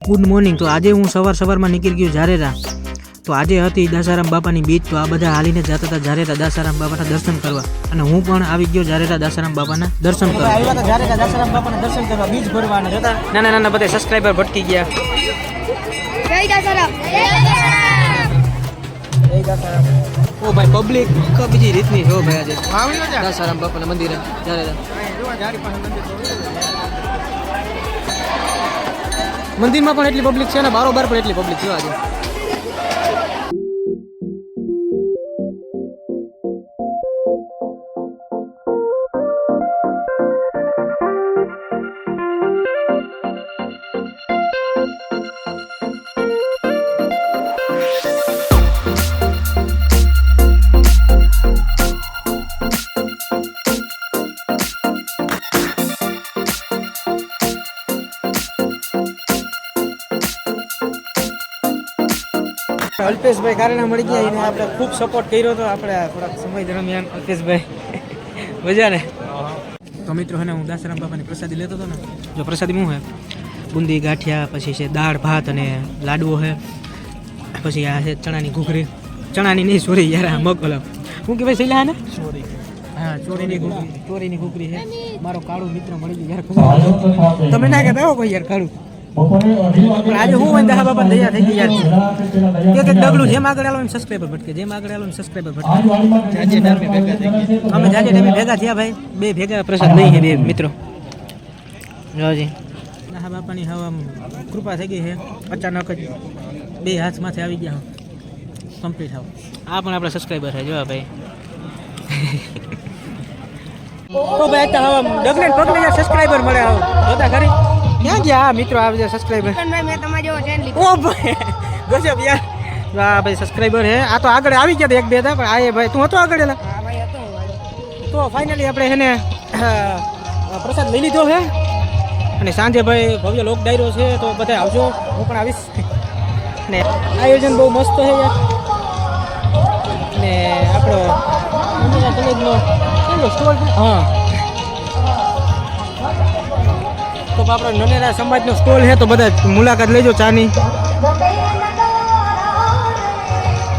Good morning તો આજે હું સવાર સવારમાં નીકળી ગયો જારેરા તો આજે હતી દાસારામ બાપાની બીચ તો આ બધા હાલીને જતા હતા જારેરા દાસારામ બાપાના દર્શન કરવા. અને હું પણ આવી ગયો જારેરા દાસારામ બાપાના દર્શન કરવા. આવ્યા હતા જારેરા દાસારામ બાપાના દર્શન કરવા. બીચ ભરવા હતા નાના નાના બધા સબસ્ક્રાઈબર ભટકી ગયા. જય દાસારામ. ઓ ભાઈ પબ્લિક બીજી રીતની હો ભાઈ આજે. દાસારામ બાપાના મંદિરે. જારેરા મંદિરમાં પણ એટલી પબ્લિક છે અને બારોબાર પણ એટલી પબ્લિક છે આજે. અલ્પેશભાઈ કારણે મળી ગયા એને આપણે ખૂબ સપોર્ટ કર્યો હતો આપણે થોડાક સમય દરમિયાન અલ્પેશભાઈ મજા ને તો મિત્રો હે હું દાસરામ બાપાની પ્રસાદી લેતો હતો ને જો પ્રસાદી શું હે? બુંદી ગાંઠિયા પછી છે દાળ ભાત અને લાડવો છે પછી આ છે ચણાની ઘૂઘરી. ચણાની નહીં સોરી યાર આ મગ ઓલા શું કહેવાય શૈલા ને? હા ચોરીની ઘૂઘરી. ચોરીની ઘૂઘરી છે મારો કાળું મિત્ર મળી ગયો યાર તમે ના કહેતા હો કોઈ યાર કાળું. આજે હું હોય દહા બાપા દયા થઈ ગઈ યાર. કે એક ડગલું જેમ આગળ આલો એમ સબસ્ક્રાઈબર ભટકે જેમ આગળ આલો એમ સબસ્ક્રાઈબર ભટકે. અમે જાજે ટાઈમે ભેગા થયા ભાઈ. બે ભેગા પ્રસાદ નહીં હે બે મિત્રો. જોજી દહા બાપાની હવે આમ કૃપા થઈ ગઈ છે અચાનક જ બે હાથ માથે આવી ગયા કમ્પ્લીટ આવ આ પણ આપણા સબસ્ક્રાઈબર છે જોવા ભાઈ. તો ભાઈ તો હવે ડગલે પગલે સબસ્ક્રાઇબર સબસ્ક્રાઈબર મળે હવે. જોતા ખરી? ક્યાં ગયા? મિત્રો આવે છે સબસ્ક્રાઈબર ઓ ભાઈ ગજબ યાર. વાહ ભાઈ સબસ્ક્રાઈબર હે. આ તો આગળ આવી ગયા એક બે હતા પણ આ ભાઈ તું હતો આગળ એલા? હું. તો ફાઇનલી આપણે એને પ્રસાદ લઈ લીધો છે અને સાંજે ભાઈ ભવ્ય લોક ડાયરો છે તો બધા આવજો. હું પણ આવીશ. ને આયોજન બહુ મસ્ત છે યાર. ને આપણો કોલેજનો સ્ટોલ હા. તો આપણો નનેરા સમાજનો સ્ટોલ છે, તો બધા મુલાકાત લેજો ચાની.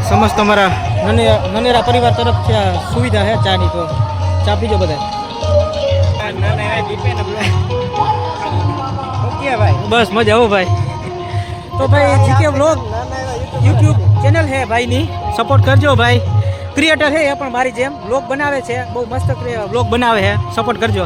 સમસ્ત અમારા નને, નનેરા પરિવાર તરફથી આ સુવિધા છે ચાની તો. ચા પીજો બધા બસ, મજા આવો ભાઈ. તો ભાઈ, જીકે વ્લોગ યુટ્યુબ ચેનલ છે ભાઈની. સપોર્ટ કરજો ભાઈ. ક્રિએટર છે એ પણ મારી જેમ. વ્લોગ બનાવે છે. બહુ મસ્ત વ્લોગ બનાવે છે. સપોર્ટ કરજો.